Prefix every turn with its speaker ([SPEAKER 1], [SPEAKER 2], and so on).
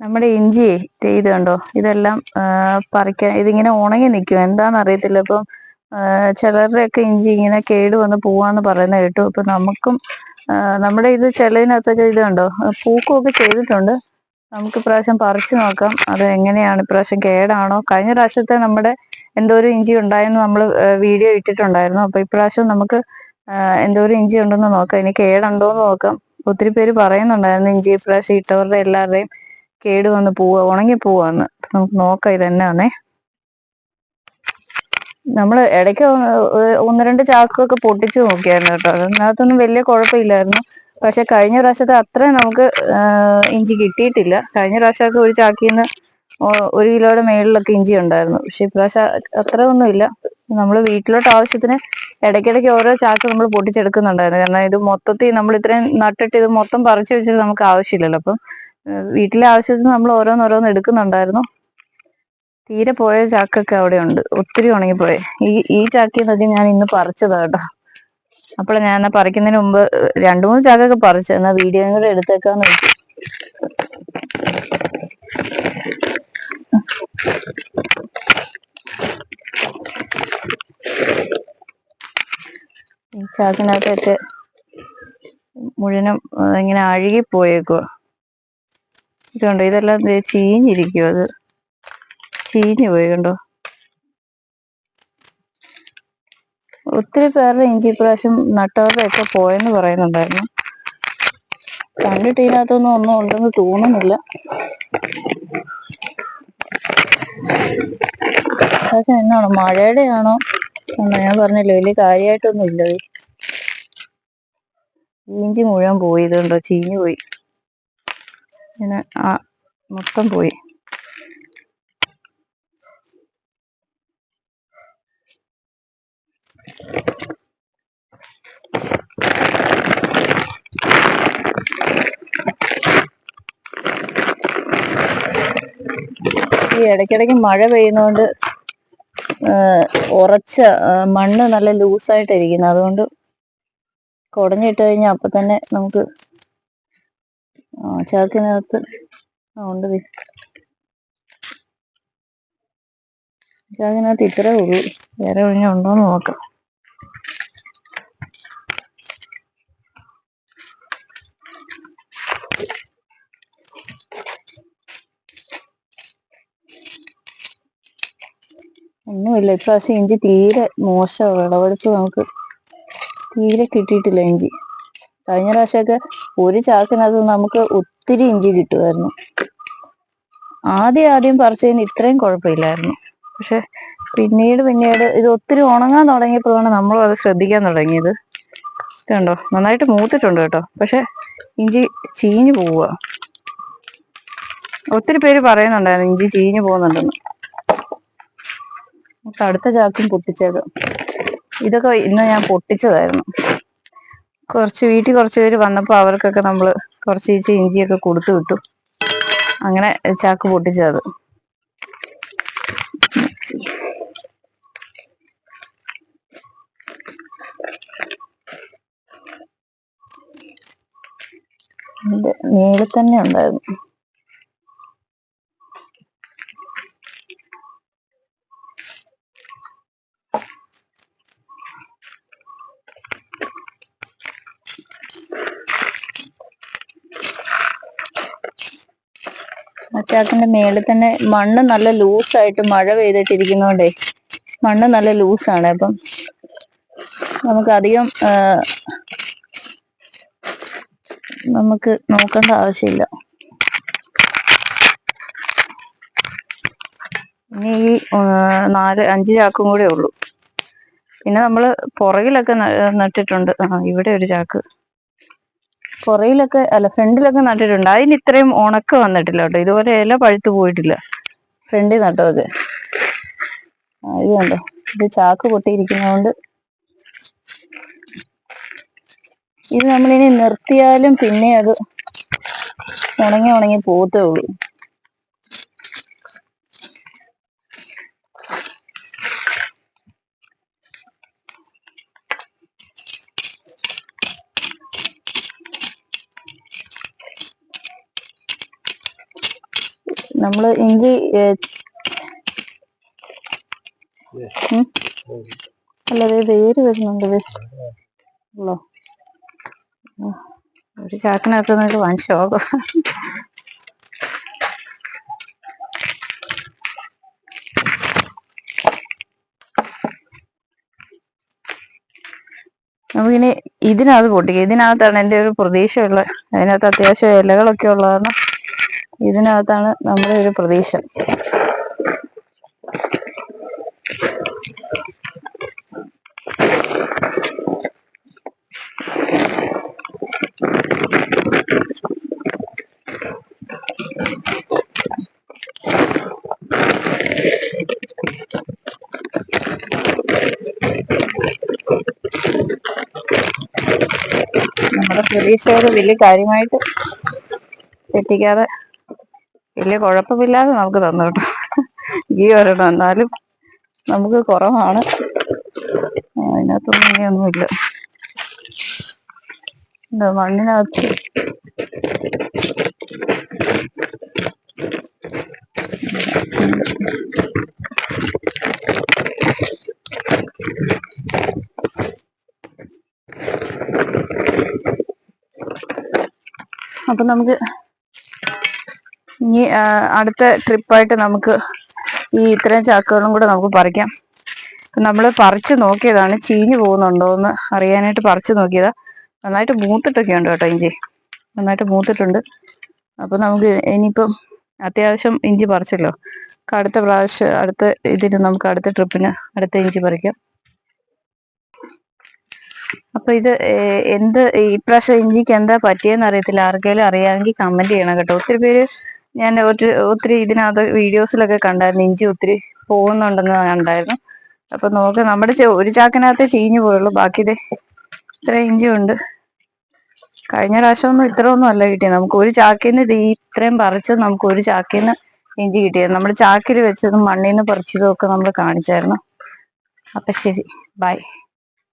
[SPEAKER 1] നമ്മുടെ ഇഞ്ചി ഇത് കണ്ടോ ഇതെല്ലാം പറിക്കാൻ ഇതിങ്ങനെ ഉണങ്ങി നിൽക്കും. എന്താണെന്ന് അറിയത്തില്ല ഇപ്പം ചിലരുടെയൊക്കെ ഇഞ്ചി ഇങ്ങനെ കേട് വന്ന് പോവാന്ന് പറയുന്ന കേട്ടു. അപ്പൊ നമുക്കും നമ്മുടെ ഇത് ചിലതിനകത്തൊക്കെ ഇത് കണ്ടോ പൂക്കുമൊക്കെ ചെയ്തിട്ടുണ്ട്. നമുക്ക് ഇപ്രാവശ്യം പറിച്ചു നോക്കാം. അത് എങ്ങനെയാണ്? ഇപ്രാവശ്യം കേടാണോ? കഴിഞ്ഞ പ്രാവശ്യത്തെ നമ്മുടെ എന്തോ ഒരു ഇഞ്ചി ഉണ്ടായെന്ന് നമ്മൾ വീഡിയോ ഇട്ടിട്ടുണ്ടായിരുന്നു. അപ്പോൾ ഇപ്രാവശ്യം നമുക്ക് എന്തോ ഒരു ഇഞ്ചി ഉണ്ടെന്ന് നോക്കാം. ഇനി കേടുണ്ടോ എന്ന് നോക്കാം. ഒത്തിരി പേര് പറയുന്നുണ്ടായിരുന്നു ഇഞ്ചി ഇപ്രാവശ്യം ഇട്ടവരുടെ എല്ലാവരുടെയും കേട് വന്ന് പോവാ ഉണങ്ങി പോവാന്ന് നമുക്ക് നോക്കാം ഇതെന്നാന്നേ. നമ്മൾ ഇടയ്ക്ക് ഒന്ന് രണ്ട് ചാക്കൊക്കെ പൊട്ടിച്ചു നോക്കിയായിരുന്നു കേട്ടോ. അതിനകത്തൊന്നും വലിയ കുഴപ്പമില്ലായിരുന്നു. പക്ഷെ കഴിഞ്ഞ പ്രാവശ്യത്തെ അത്രയും നമുക്ക് ഇഞ്ചി കിട്ടിയിട്ടില്ല. കഴിഞ്ഞ പ്രാവശ്യമൊക്കെ ഒരു ചാക്കിൽ നിന്ന് ഒരു കിലോയുടെ മേളിലൊക്കെ ഇഞ്ചി ഉണ്ടായിരുന്നു. പക്ഷെ ഇപ്രാവശ്യം അത്രയൊന്നും ഇല്ല. നമ്മൾ വീട്ടിലോട്ട് ആവശ്യത്തിന് ഇടയ്ക്കിടയ്ക്ക് ഓരോ ചാക്ക് നമ്മൾ പൊട്ടിച്ചെടുക്കുന്നുണ്ടായിരുന്നു. കാരണം ഇത് മൊത്തത്തിൽ നമ്മൾ ഇത്രയും നട്ടിട്ട് ഇത് മൊത്തം പറിച്ചു വെച്ചിട്ട് നമുക്ക് ആവശ്യമില്ലല്ലോ. അപ്പം വീട്ടിലെ ആവശ്യത്തിന് നമ്മൾ ഓരോന്നോരോന്ന് എടുക്കുന്നുണ്ടായിരുന്നു. തീരെ പോയ ചാക്കൊക്കെ അവിടെ ഉണ്ട് ഒത്തിരി ഉണങ്ങിപ്പോയി. ഈ ഈ ചാക്കിൽ നിന്നൊക്കെ ഞാൻ ഇന്ന് പറിച്ചതാ കേട്ടോ. അപ്പോൾ ഞാൻ പറിക്കുന്നതിന് മുമ്പ് രണ്ടു മൂന്ന് ചാക്കൊക്കെ പറിച്ചു. എന്നാൽ വീഡിയോ കൂടെ എടുത്തേക്കാന്ന് വെച്ചു. ഈ ചാക്കിനകത്തൊക്കെ മുഴുവനും ഇങ്ങനെ അഴുകിപ്പോയേക്കുവാ. ഇതുണ്ടോ? ഇതെല്ലാം ചീഞ്ഞിരിക്കും അത്. ചീഞ്ഞു പോയി കണ്ടോ? ഒത്തിരി പേരുടെ ഇഞ്ചി പ്രാവശ്യം നട്ടവരുടെ ഒക്കെ പോയെന്ന് പറയുന്നുണ്ടായിരുന്നു. കണ്ടിട്ട് ഇതിനകത്തൊന്നും ഒന്നും ഉണ്ടെന്ന് തോന്നുന്നില്ല. പക്ഷെ എന്നാണോ മഴയുടെ ആണോ ഞാൻ പറഞ്ഞല്ലോ വലിയ കാര്യമായിട്ടൊന്നും ഇല്ല ഇഞ്ചി മുഴുവൻ പോയി ഇതുണ്ടോ? ചീഞ്ഞു പോയി. ഇങ്ങനെ ആ മൊത്തം പോയി. ഈ ഇടയ്ക്കിടയ്ക്ക് മഴ പെയ്യുന്നതുകൊണ്ട് ഉറച്ച മണ്ണ് നല്ല ലൂസായിട്ടിരിക്കുന്നു. അതുകൊണ്ട് കുടഞ്ഞിട്ട് കഴിഞ്ഞാൽ അപ്പം തന്നെ നമുക്ക് ചാക്കിനകത്ത്. ഉണ്ട് ചാക്കിനകത്ത് ഇത്രേ ഉള്ളൂ. വേറെ ഒഴിഞ്ഞുണ്ടോന്ന് നോക്കാം. ഒന്നുമില്ല ഇപ്രാവശ്യം ഇഞ്ചി തീരെ മോശമാണ് വിളവെടുപ്പ് നമുക്ക് തീരെ കിട്ടിയിട്ടില്ല ഇഞ്ചി. കഴിഞ്ഞ പ്രാവശ്യമൊക്കെ ഒരു ചാക്കിനകത്ത് നമുക്ക് ഒത്തിരി ഇഞ്ചി കിട്ടുമായിരുന്നു. ആദ്യം ആദ്യം പറിച്ചതിന് ഇത്രയും കുഴപ്പമില്ലായിരുന്നു. പക്ഷെ പിന്നീട് പിന്നീട് ഇത് ഒത്തിരി ഉണങ്ങാൻ തുടങ്ങിയപ്പോഴാണ് നമ്മൾ അത് ശ്രദ്ധിക്കാൻ തുടങ്ങിയത്. കണ്ടോ നന്നായിട്ട് മൂത്തിട്ടുണ്ട് കേട്ടോ. പക്ഷെ ഇഞ്ചി ചീഞ്ഞു പോവുക. ഒത്തിരി പേര് പറയുന്നുണ്ടായിരുന്നു ഇഞ്ചി ചീഞ്ഞു പോകുന്നുണ്ടെന്ന്. അടുത്ത ചാക്കും പൊട്ടിച്ചേക്കാം. ഇതൊക്കെ ഇന്ന് ഞാൻ പൊട്ടിച്ചതായിരുന്നു. കുറച്ച് വീട്ടിൽ കുറച്ച് പേര് വന്നപ്പോൾ അവർക്കൊക്കെ നമ്മൾ കുറച്ച് ഈച്ച ഇഞ്ചിയൊക്കെ കൊടുത്തു വിട്ടു. അങ്ങനെ ചാക്ക് പൊട്ടിച്ചത്. നീളെ തന്നെ ഉണ്ടായിരുന്നു. ചാക്കിന്റെ മേളിൽ തന്നെ മണ്ണ് നല്ല ലൂസായിട്ട് മഴ പെയ്തിട്ടിരിക്കുന്നോണ്ടേ മണ്ണ് നല്ല ലൂസാണ്. അപ്പം നമുക്ക് അധികം നമുക്ക് നോക്കേണ്ട ആവശ്യമില്ല. ഇനി ഈ നാല് അഞ്ച് ചാക്കും കൂടെ ഉള്ളൂ. പിന്നെ നമ്മൾ പുറകിലൊക്കെ നട്ടിട്ടുണ്ട്. ആ ഇവിടെ ഒരു ചാക്ക്. പുറയിലൊക്കെ അല്ല ഫ്രണ്ടിലൊക്കെ നട്ടിട്ടുണ്ട്. അതിന് ഇത്രയും ഉണക്ക വന്നിട്ടില്ല കേട്ടോ. ഇതുപോലെ ഇല പഴുത്തു പോയിട്ടില്ല. ഫ്രണ്ടിൽ നട്ടതൊക്കെ ഇത്? കണ്ടോ? ഇത് ചാക്ക് പൊട്ടിയിരിക്കുന്നതുകൊണ്ട് ഇത് നമ്മളിനി നിർത്തിയാലും പിന്നെ അത് ഉണങ്ങി ഉണങ്ങി പോത്തേ ഉള്ളൂ. നമ്മൾ ഇഞ്ചി? അല്ല ഇത് വേര് വരുന്നുണ്ട് ദേ. ഉള്ളോ. ഒരു ചാക്കിനകത്ത് നിന്ന് വൻ ശോകം നമുക്കിനി ഇതിനകത്ത് പൊട്ടിക്കാം ഇതിനകത്താണ് എന്റെ ഒരു പ്രതീക്ഷയുള്ള അതിനകത്ത് അത്യാവശ്യം ഇലകളൊക്കെ ഉള്ളതാണ് ഇതിനകത്താണ് നമ്മുടെ ഒരു പ്രതീക്ഷ. നമ്മുടെ പ്രതീക്ഷകൾ വലിയ കാര്യമായിട്ട് തെറ്റിക്കാതെ വലിയ കുഴപ്പമില്ലാതെ നമുക്ക് തന്നു കേട്ടോ. ഈ ഒരെണ്ണം എന്നാലും നമുക്ക് കുറവാണ്. അതിനകത്തൊന്നും ഇനിയൊന്നുമില്ല. എന്താ മണ്ണിനകത്ത്. അപ്പൊ നമുക്ക് ഇനി അടുത്ത ട്രിപ്പായിട്ട് നമുക്ക് ഈ ഇത്രയും ചാക്കുകളും കൂടെ നമുക്ക് പറിക്കാം. നമ്മൾ പറിച്ചു നോക്കിയതാണ് ചീഞ്ഞു പോകുന്നുണ്ടോ എന്ന് അറിയാനായിട്ട് പറിച്ചു നോക്കിയതാ. നന്നായിട്ട് മൂത്തിട്ടൊക്കെ ഉണ്ട് കേട്ടോ ഇഞ്ചി. നന്നായിട്ട് മൂത്തിട്ടുണ്ട്. അപ്പൊ നമുക്ക് ഇനിയിപ്പം അത്യാവശ്യം ഇഞ്ചി പറിച്ചല്ലോ. അടുത്ത പ്രാവശ്യം അടുത്ത ഇതിന് നമുക്ക് അടുത്ത ട്രിപ്പിന് അടുത്ത ഇഞ്ചി പറിക്കാം. അപ്പൊ ഇത് എന്ത് ഇപ്രാവശ്യം ഇഞ്ചിക്ക് എന്താ പറ്റിയെന്ന് അറിയത്തില്ല. ആർക്കെങ്കിലും അറിയാമെങ്കിൽ കമന്റ് ചെയ്യണം കേട്ടോ. ഒത്തിരി പേര് ഞാൻ ഒരു ഒത്തിരി ഇതിനകത്ത് വീഡിയോസിലൊക്കെ കണ്ടായിരുന്നു. ഇഞ്ചി ഒത്തിരി പോകുന്നുണ്ടെന്ന് കണ്ടായിരുന്നു. അപ്പൊ നോക്ക് നമ്മുടെ ഒരു ചാക്കിനകത്തേ ചീഞ്ഞു പോയുള്ളൂ. ബാക്കി ദേ ഇത്ര ഇഞ്ചി ഉണ്ട് കഴിഞ്ഞ പ്രാവശ്യമൊന്നും ഇത്ര ഒന്നും അല്ല കിട്ടിയത്. നമുക്ക് ഒരു ചാക്കിന്ന് ഇത് ഇത്രയും പറിച്ചത് നമുക്ക് ഒരു ചാക്കിന്ന് ഇഞ്ചി കിട്ടിയത്. നമ്മൾ ചാക്കിൽ വെച്ചതും മണ്ണിൽ നിന്ന് പറിച്ചതും ഒക്കെ നമ്മൾ കാണിച്ചായിരുന്നു. അപ്പൊ ശരി. ബൈ.